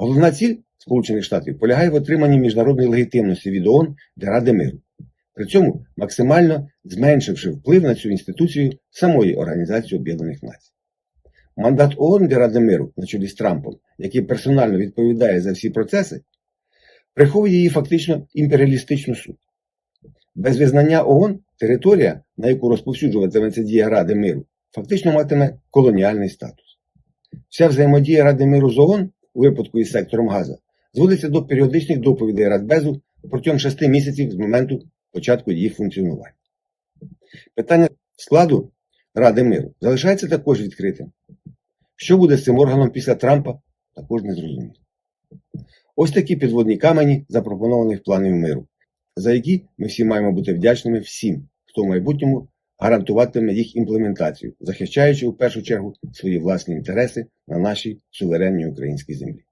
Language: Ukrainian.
Головна ціль Сполучених Штатів полягає в отриманні міжнародної легітимності від ООН для Ради миру, при цьому максимально зменшивши вплив на цю інституцію самої Організації Об'єднаних Націй. Мандат ООН для Ради миру на чолі з Трампом, який персонально відповідає за всі процеси, приховує її фактично імперіалістичну суть. Без визнання ООН територія, на яку розповсюджуватиметься дія Ради миру, фактично матиме колоніальний статус. Вся взаємодія Ради миру з ООН у випадку із сектором Газа зводиться до періодичних доповідей Радбезу протягом шести місяців з моменту початку її функціонування. Питання складу Ради миру залишається також відкритим. Що буде з цим органом після Трампа, також не зрозуміло. Ось такі підводні камені запропонованих планів миру, за які ми всі маємо бути вдячними всім, хто в майбутньому гарантуватиме їх імплементацію, захищаючи у першу чергу свої власні інтереси на нашій суверенній українській землі.